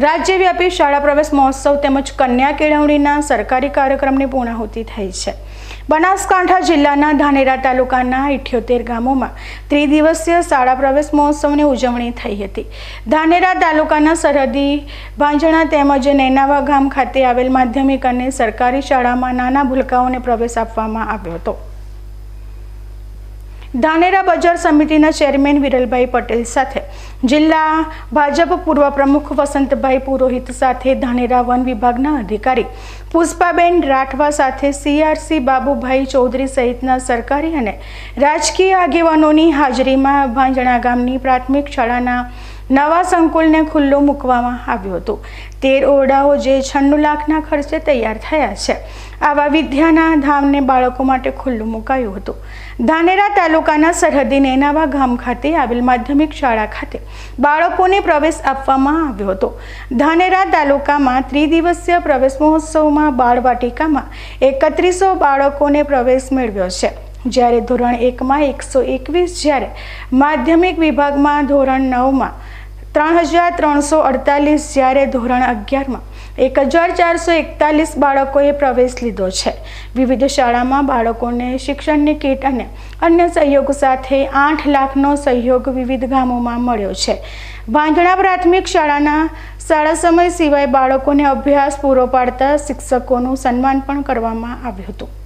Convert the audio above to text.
રાજ્યવ્યાપી શાળા પ્રવેશ મહોત્સવ તેમજ કન્યા કેળવણીના સરકારી કાર્યક્રમની પૂર્ણાહુતિ થઈ છે. બનાસકાંઠા જિલ્લાના ધાનેરા તાલુકાના ઇઠ્યોતેર ગામોમાં ત્રિદિવસીય શાળા પ્રવેશ મહોત્સવની ઉજવણી થઈ હતી. ધાનેરા તાલુકાના સરહદી ભાંજણા તેમજ નૈનાવા ગામ ખાતે આવેલ માધ્યમિક અને સરકારી શાળામાં નાના ભૂલકાઓને પ્રવેશ આપવામાં આવ્યો હતો. ધાનેરા બજાર સમિતિના ચેરમેન વિરલભાઈ પટેલ સાથે. જિલ્લા ભાજપ પૂર્વ પ્રમુખ વસંતભાઈ પુરોહિત સાથે ધાનેરા વન વિભાગના અધિકારી પુષ્પાબેન રાઠવા સાથે સીઆરસી બાબુભાઈ ચૌધરી સહિતના સરકારી અને રાજકીય આગેવાનોની હાજરીમાં ભાંજણા ગામની પ્રાથમિક શાળાના નવા સંકુલને ખુલ્લું મૂકવામાં આવ્યું હતું. તેર ઓરડાઓ જે છન્નું લાખના ખર્ચે તૈયાર થયા છે. આવા વિદ્યાના ધામને બાળકો માટે ખુલ્લું મુકાયું હતું. ધાનેરા તાલુકાના સરહદી નેનાવા ગામ ખાતે આવેલ માધ્યમિક શાળા ખાતે બાળકોને પ્રવેશ આપવામાં આવ્યો હતો. ધાનેરા તાલુકામાં ત્રિદિવસીય પ્રવેશ મહોત્સવમાં બાળવાટિકામાં એકત્રીસો બાળકોને પ્રવેશ મેળવ્યો છે. જ્યારે ધોરણ એકમાં એકસો એકવીસ, જ્યારે માધ્યમિક વિભાગમાં ધોરણ નવમાં ત્રણ હજાર ત્રણસો અડતાલીસ, જ્યારે ધોરણ અગિયારમાં એક હજાર ચારસો એકતાલીસ બાળકોએ પ્રવેશ લીધો છે. વિવિધ શાળામાં બાળકોને શિક્ષણની કીટ અને અન્ય સહયોગ સાથે આઠ લાખનો સહયોગ વિવિધ ગામોમાં મળ્યો છે. વાંધણા પ્રાથમિક શાળાના શાળા સમય સિવાય બાળકોને અભ્યાસ પૂરો પાડતા શિક્ષકોનું સન્માન પણ કરવામાં આવ્યું હતું.